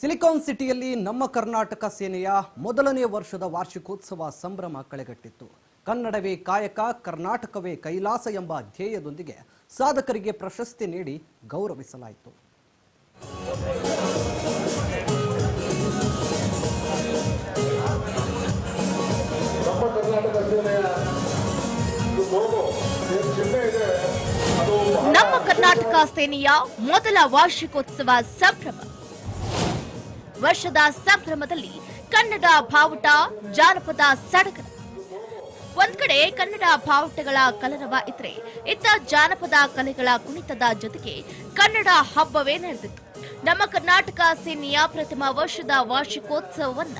Silicon ಸಿಟಿಯಲ್ಲಿ ನಮ್ಮ ಕರ್ನಾಟಕ ಸೇನೆಯ ಮೊದಲನೇ ವರ್ಷದ ವಾರ್ಷಿಕೋತ್ಸವ ಸಂಭ್ರಮ ಕಳೆಗಟ್ಟಿತ್ತು. ಕನ್ನಡವೇ ಕಾಯಕ ಕರ್ನಾಟಕವೇ ಕೈಲಾಸ ಎಂಬ ಧ್ಯೇಯದೊಂದಿಗೆ ಸಾಧಕರಿಗೆ ಪ್ರಶಸ್ತಿ ನೀಡಿ ಗೌರವಿಸಲಾಯಿತು. ನಮ್ಮ ಕರ್ನಾಟಕ ಸೇನೆಯ ಮೊದಲ ವಾರ್ಷಿಕೋತ್ಸವ ಸಂಭ್ರಮ. ವರ್ಷದ ಸಂಭ್ರಮದಲ್ಲಿ ಕನ್ನಡ ಬಾವುಟ ಜಾನಪದ ಸಡಗರ. ಒಂದ್ ಕಡೆ ಕನ್ನಡ ಬಾವುಟಗಳ ಕಲರವ ಇದ್ರೆ ಇತ್ತ ಜಾನಪದ ಕಲೆಗಳ ಕುಣಿತದ ಜೊತೆಗೆ ಕನ್ನಡ ಹಬ್ಬವೇ ನಡೆದಿತ್ತು ನಮ್ಮ ಕರ್ನಾಟಕ ಸೇನೆಯ ಪ್ರಥಮ ವರ್ಷದ ವಾರ್ಷಿಕೋತ್ಸವವನ್ನ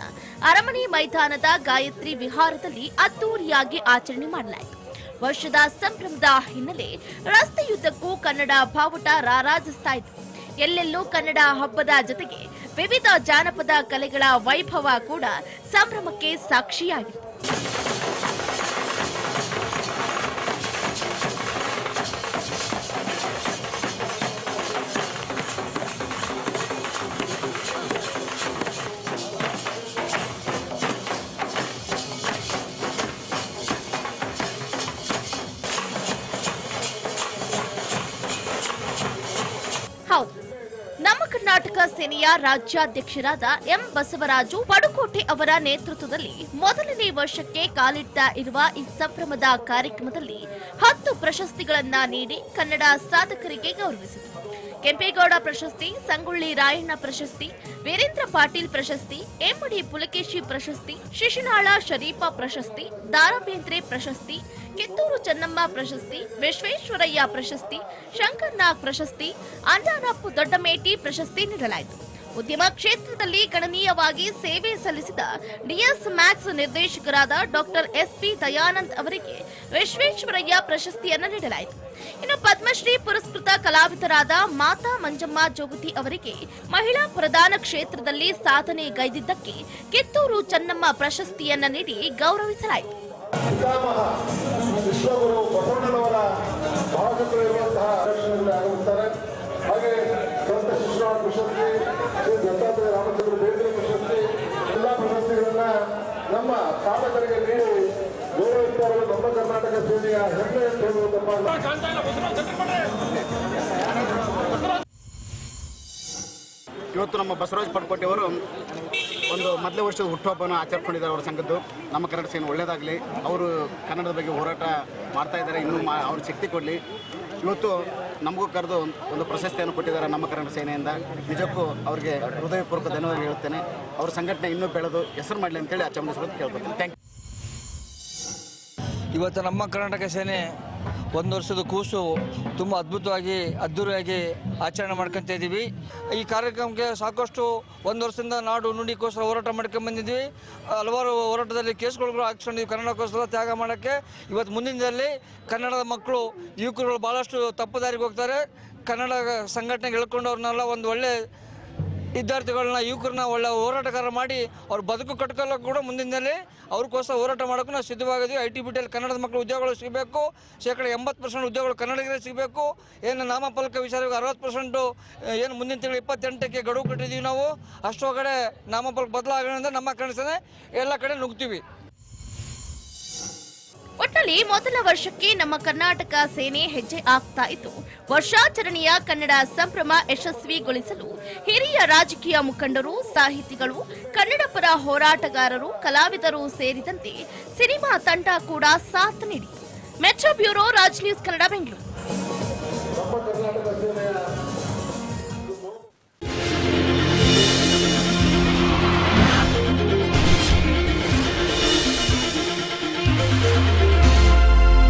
ಅರಮನೆ ಮೈದಾನದ ಗಾಯತ್ರಿ ವಿಹಾರದಲ್ಲಿ ಅದ್ದೂರಿಯಾಗಿ ಆಚರಣೆ ಮಾಡಲಾಯಿತು. ವರ್ಷದ ಸಂಭ್ರಮದ ಹಿನ್ನೆಲೆ ರಸ್ತೆಯುದ್ದಕ್ಕೂ ಕನ್ನಡ ಬಾವುಟ ರಾರಾಜಿಸ್ತಾ ಇತ್ತು ಎಲ್ಲೆಲ್ಲೂ ಕನ್ನಡ ಹಬ್ಬದ ಜೊತೆಗೆ ವಿವಿಧ ಜಾನಪದ ಕಲೆಗಳ ವೈಭವ ಕೂಡ ಸಂಭ್ರಮಕ್ಕೆ ಸಾಕ್ಷಿಯಾಗಿತ್ತು. ಕರ್ನಾಟಕ ಸೇನೆಯ ರಾಜ್ಯಾಧ್ಯಕ್ಷರಾದ ಎಂ ಬಸವರಾಜು ಪಡುಕೋಟೆ ಅವರ ನೇತೃತ್ವದಲ್ಲಿ ಮೊದಲನೇ ವರ್ಷಕ್ಕೆ ಕಾಲಿಡ್ತಾ ಇರುವ ಈ ಸಂಭ್ರಮದ ಕಾರ್ಯಕ್ರಮದಲ್ಲಿ ಹತ್ತು ಪ್ರಶಸ್ತಿಗಳನ್ನ ನೀಡಿ ಕನ್ನಡ ಸಾಧಕರಿಗೆ ಗೌರವಿಸಿದರು. ಕೆಂಪೇಗೌಡ ಪ್ರಶಸ್ತಿ, ಸಂಗೊಳ್ಳಿ ರಾಯಣ್ಣ ಪ್ರಶಸ್ತಿ, ವೀರೇಂದ್ರ ಪಾಟೀಲ್ ಪ್ರಶಸ್ತಿ ಎಮ್ಮಡಿ ಪುಲಕೇಶಿ ಪ್ರಶಸ್ತಿ, ಶಿಶುನಾಳ ಶರೀಫ ಪ್ರಶಸ್ತಿ, ದಾರಾಬೇಂದ್ರೆ ಪ್ರಶಸ್ತಿ, ಕಿತ್ತೂರು ಚೆನ್ನಮ್ಮ ಪ್ರಶಸ್ತಿ, ವಿಶ್ವೇಶ್ವರಯ್ಯ ಪ್ರಶಸ್ತಿ, ಶಂಕರ್ನಾಗ್ ಪ್ರಶಸ್ತಿ, ಅಂಜಾನಪ್ಪು ದೊಡ್ಡಮೇಟಿ ಪ್ರಶಸ್ತಿ ನೀಡಲಾಯಿತು. ಉದ್ಯಮ ಕ್ಷೇತ್ರದಲ್ಲಿ ಗಣನೀಯವಾಗಿ ಸೇವೆ ಸಲ್ಲಿಸಿದ ಡಿಎಸ್ ಮ್ಯಾಕ್ಸ್ ನಿರ್ದೇಶಕರಾದ ಡಾಕ್ಟರ್ ಎಸ್ಪಿ ದಯಾನಂದ್ ಅವರಿಗೆ ವಿಶ್ವೇಶ್ವರಯ್ಯ ಪ್ರಶಸ್ತಿಯನ್ನು ನೀಡಲಾಯಿತು. ಇನ್ನು ಪದ್ಮಶ್ರೀ ಪುರಸ್ಕೃತ ಕಲಾವಿದರಾದ ಮಾತಾ ಮಂಜಮ್ಮ ಜೋಗತಿ ಅವರಿಗೆ ಮಹಿಳಾ ಪ್ರಧಾನ ಕ್ಷೇತ್ರದಲ್ಲಿ ಸಾಧನೆ ಗೈದಿದ್ದಕ್ಕೆ ಕಿತ್ತೂರು ಚೆನ್ನಮ್ಮ ಪ್ರಶಸ್ತಿಯನ್ನ ನೀಡಿ ಗೌರವಿಸಲಾಯಿತು. ಹಾಗೆ ಸಂತ ಪ್ರಶಸ್ತಿ ಶ್ರೀ ದತ್ತಾತ್ರೇಯ ರಾಮಚಂದ್ರ ಬೇಂದ್ರೆ ಪ್ರಶಸ್ತಿ ಎಲ್ಲ ಪ್ರಶಸ್ತಿಗಳನ್ನ ನಮ್ಮ ಸಾಧಕರಿಗೆ ನೀಡಿ ಗೌರವಿಸ್ತಾ ನಮ್ಮ ಕರ್ನಾಟಕ ಸೇನೆಯ ಹೆಮ್ಮೆ ಅಂತ ಹೇಳುವುದು ಇವತ್ತು ನಮ್ಮ ಬಸವರಾಜ್ ಪಡ್ಕೋಟೆಯವರು ಒಂದು ಮೊದಲ ವರ್ಷದ ಹುಟ್ಟುಹಬ್ಬನ ಆಚರಿಸ್ಕೊಂಡಿದ್ದಾರೆ ಅವರ ಸಂಘದ್ದು. ನಮ್ಮ ಕನ್ನಡ ಸೇನೆ ಒಳ್ಳೆಯದಾಗಲಿ ಅವರು ಕನ್ನಡದ ಬಗ್ಗೆ ಹೋರಾಟ ಮಾಡ್ತಾ ಇದ್ದಾರೆ. ಇನ್ನೂ ಮಾ ಅವ್ರ ಶಕ್ತಿ ಕೊಡಲಿ. ಇವತ್ತು ನಮಗೂ ಕರೆದು ಒಂದು ಪ್ರಶಸ್ತಿಯನ್ನು ಕೊಟ್ಟಿದ್ದಾರೆ ನಮ್ಮ ಕನ್ನಡ ಸೇನೆಯಿಂದ. ನಿಜಕ್ಕೂ ಅವರಿಗೆ ಹೃದಯಪೂರ್ವಕ ಧನ್ಯವಾದ ಹೇಳುತ್ತೇನೆ. ಅವ್ರ ಸಂಘಟನೆ ಇನ್ನೂ ಬೆಳೆದು ಹೆಸರು ಮಾಡಲಿ ಅಂತೇಳಿ ಆ ಕೇಳ್ಕೊತೀನಿ. ಥ್ಯಾಂಕ್ ಇವತ್ತು ನಮ್ಮ ಕರ್ನಾಟಕ ಸೇನೆ ಒಂದು ವರ್ಷದ ಕೂಸು ತುಂಬ ಅದ್ಭುತವಾಗಿ ಅದ್ಧೂರಿಯಾಗಿ ಆಚರಣೆ ಮಾಡ್ಕೊತಾ ಇದ್ದೀವಿ. ಈ ಕಾರ್ಯಕ್ರಮಕ್ಕೆ ಸಾಕಷ್ಟು ಒಂದು ವರ್ಷದಿಂದ ನಾಡು ನುಡಿಗೋಸ್ಕರ ಹೋರಾಟ ಮಾಡ್ಕೊಂಡು ಬಂದಿದ್ವಿ ಹಲವಾರು ಹೋರಾಟದಲ್ಲಿ ಕೇಸ್ಗಳು ಹಾಕ್ಸ್ಕೊಂಡಿದ್ವಿ ಕನ್ನಡಕ್ಕೋಸ್ಕರ ತ್ಯಾಗ ಮಾಡೋಕ್ಕೆ ಇವತ್ತು ಮುಂದಿನದಲ್ಲಿ ದಿನದಲ್ಲಿ ಕನ್ನಡದ ಮಕ್ಕಳು, ಯುವಕರುಗಳು ಭಾಳಷ್ಟು ತಪ್ಪು ದಾರಿಗೆ ಹೋಗ್ತಾರೆ. ಕನ್ನಡ ಸಂಘಟನೆಗೆ ಹೇಳ್ಕೊಂಡವ್ರನ್ನೆಲ್ಲ ಒಂದು ಒಳ್ಳೆ ವಿದ್ಯಾರ್ಥಿಗಳನ್ನ, ಯುವಕರನ್ನ ಒಳ್ಳೆ ಹೋರಾಟಗಾರ ಮಾಡಿ ಅವ್ರ ಬದುಕು ಕಟ್ಕೊಳ್ಳೋಕೆ ಕೂಡ ಮುಂದಿನಲ್ಲಿ ಅವ್ರಿಗೋಸ್ಕರ ಹೋರಾಟ ಮಾಡೋಕ್ಕೂ ನಾವು ಸಿದ್ಧವಾಗಿದ್ದೀವಿ. ಐ ಟಿ ಬಿ ಟಿಯಲ್ಲಿ ಕನ್ನಡದ ಮಕ್ಕಳು ಉದ್ಯೋಗಗಳು ಸಿಗಬೇಕು. ಶೇಕಡ ಎಂಬತ್ತು ಪರ್ಸೆಂಟ್ ಉದ್ಯೋಗಗಳು ಕನ್ನಡಿಗರೇ ಸಿಗಬೇಕು. ಏನು ನಾಮಫಲಕ ವಿಚಾರವಾಗಿ ಅರವತ್ತು ಪರ್ಸೆಂಟು ಏನು ಮುಂದಿನ ತಿಂಗಳು ಇಪ್ಪತ್ತೆಂಟಕ್ಕೆ ಗಡುವು ಕಟ್ಟಿದ್ದೀವಿ ನಾವು. ಅಷ್ಟೊಳಗಡೆ ನಾಮಫಲಕ ಬದಲಾಗೋದ್ರಿಂದ ನಮ್ಮ ಕನಸನ್ನೇ ಎಲ್ಲ ಕಡೆ ನುಗ್ತೀವಿ ಮೊದಲ ವರ್ಷಕ್ಕೆ ನಮ್ಮ ಕರ್ನಾಟಕ ಸೇನೆ ಹೆಜ್ಜೆ ಆಗ್ತಾ ಇದ್ದು ವರ್ಷಾಚರಣೆಯ ಕನ್ನಡ ಸಂಭ್ರಮ ಯಶಸ್ವಿಗೊಳಿಸಲು ಹಿರಿಯ ರಾಜಕೀಯ ಮುಖಂಡರು, ಸಾಹಿತಿಗಳು ಕನ್ನಡ ಪರ ಹೋರಾಟಗಾರರು, ಕಲಾವಿದರು ಸೇರಿದಂತೆ ಸಿನಿಮಾ ತಂಡ ಕೂಡ ಸಾಥ್ ನೀಡಿತು metro bureau Raj news Kannada Bengaluru.